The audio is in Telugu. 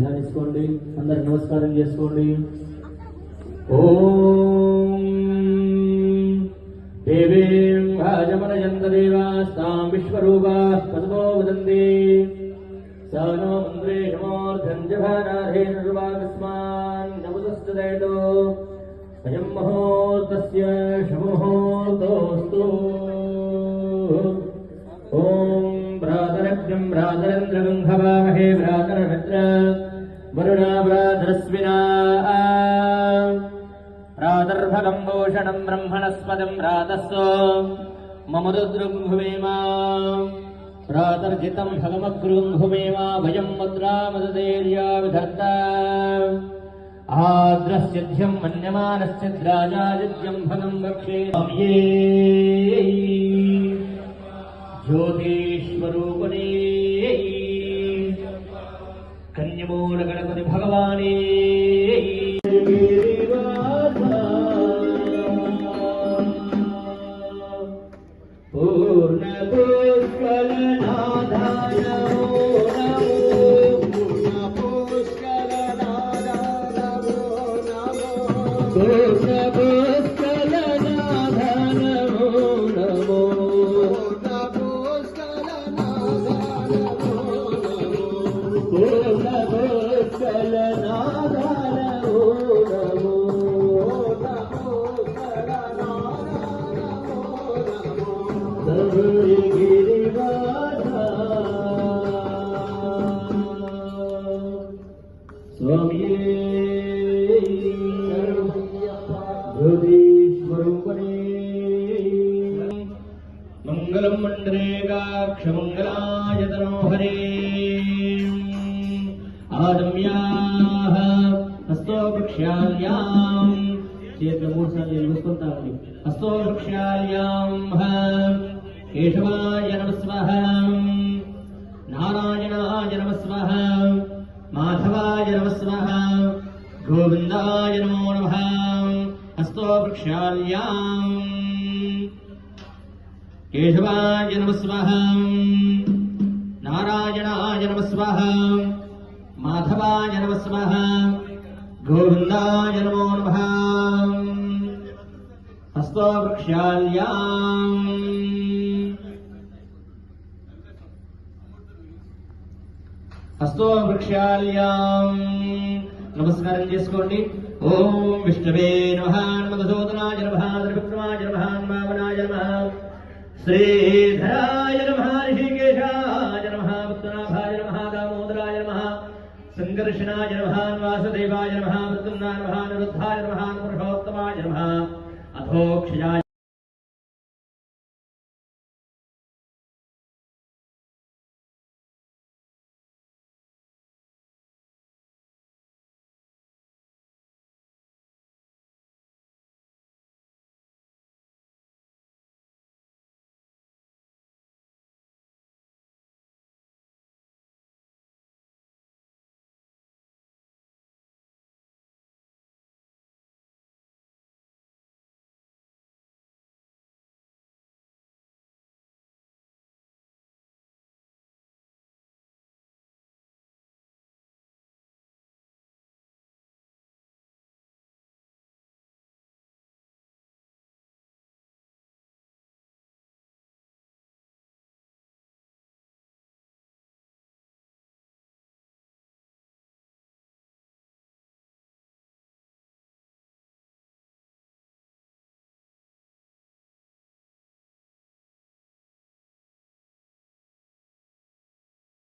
ధ్యానించుకోండి. అందరు నమస్కారం చేసుకోండి. ఓ దేవీం భాజమనయంత దేవాస్తాం విశ్వరూపా పదమో వదంతి. స నో మంత్రే నమోర్ధంజభానాథే నృవాగస్మాన్ నమదస్తదయతో అయం మహోర్తస్య శమోహోర్తోస్తు ఓం प्रातर्भगम् भूषणम् ब्रह्मणस्पदम् भ्रातस्व मम। रुद्रुङ्भुवेमा प्रातर्जितम् भगमग्रुङ्भुमेवा भयम् मुद्रामदधैर्या विधत्ता। आद्रस्यध्यम् मन्यमानस्य द्राजादित्यम् भगम् वक्षे സ്വരൂപണേ കന്യമൂല ഗണപതി ഭഗവാനേ. പൂർണ പുഷ്പലനാഥ Deus é bom. मङ्गलम् मण्डले काक्षमङ्गलाय धनोहरे हस्तोभक्ष्यालया केशवाय नमस्वः नारायणाय नमस्वः माधवाय नमस्वः गोविन्दाय नमो नमः। హస్తో వృక్షాల్యాం కేశవాయ నమస్వః నారాయణాయ నమస్వః మాధవాయ నమస్వః గోవిందాయ నమో నమః హస్తో వృక్షాల్యాం హస్తో వృక్షాల్యాం నమస్కారం చేసుకోండి. ఓం విష్ణవే నమః మధుసూదనాయ నమః త్రివిక్రమాయ నమః వామనాయ నమః శ్రీధరాయ నమ ఋషికేశాయ నమ పద్మనాభాయ నమ దామోదరాయ నమ సంకర్షణాయ నమ వాసుదేవాయ నమ మృత్యుంజాయ నమ నిరుద్ధాయ నమ పురుషోత్తమాయ నమ అధోక్షయాయ